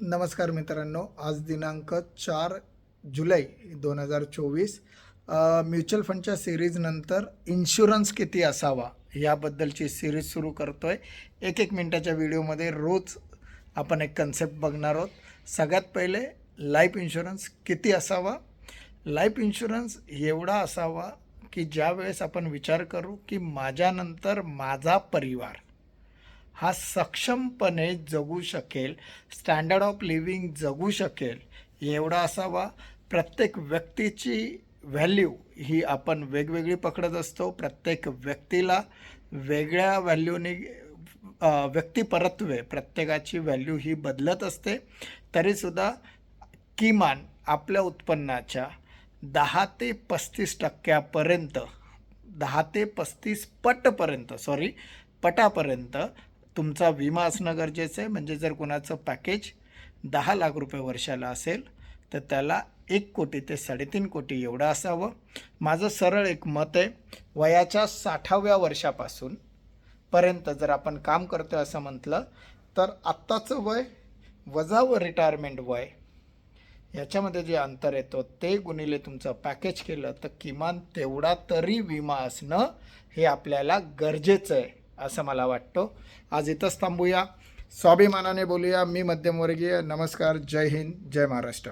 नमस्कार मित्रांनो आज दिनांक चार जुलै दोन हजार चोवीस. म्युच्युअल फंडच्या सिरीजनंतर इन्शुरन्स किती असावा याबद्दलची सिरीज सुरू करतो आहे एक एक मिनटाच्या व्हिडिओमध्ये रोज आपण एक कन्सेप्ट बघणार आहोत. सगळ्यात पहिले लाईफ इन्शुरन्स किती असावा? लाईफ इन्शुरन्स एवढा असावा की ज्यावेळेस आपण विचार करू की माझ्यानंतर माझा परिवार हा सक्षमपणे जगू शकेल स्टँडर्ड ऑफ लिव्हिंग जगू शकेल एवढा असावा. प्रत्येक व्यक्तीची व्हॅल्यू ही आपण वेगवेगळी पकडत असतो. प्रत्येक व्यक्तीला वेगळ्या व्हॅल्यूने व्यक्तीपरत्वे प्रत्येकाची व्हॅल्यू ही बदलत असते. तरीसुद्धा किमान आपल्या उत्पन्नाच्या दहा ते पस्तीस टक्क्यापर्यंत दहा ते पस्तीस पटपर्यंत सॉरी पटापर्यंत तुमचा विमा असणं गरजेचं आहे. म्हणजे जर कुणाचं पॅकेज दहा लाख रुपये वर्षाला असेल तर त्याला एक कोटी ते साडेतीन कोटी एवढं असावं. माझं सरळ एक मत आहे वयाच्या साठाव्या वर्षापासून पर्यंत जर आपण काम करतो असं म्हटलं तर आत्ताचं वय वजा व रिटायरमेंट वय याच्यामध्ये जे अंतर येतो ते गुणिले तुमचं पॅकेज केलं तर किमान तेवढा तरी विमा असणं हे आपल्याला गरजेचं आहे. असं मला वाटतं. आज इथंच थांबूया. स्वाभिमानाने बोलूया. मी मध्यमवर्गीय. नमस्कार. जय हिंद. जय महाराष्ट्र.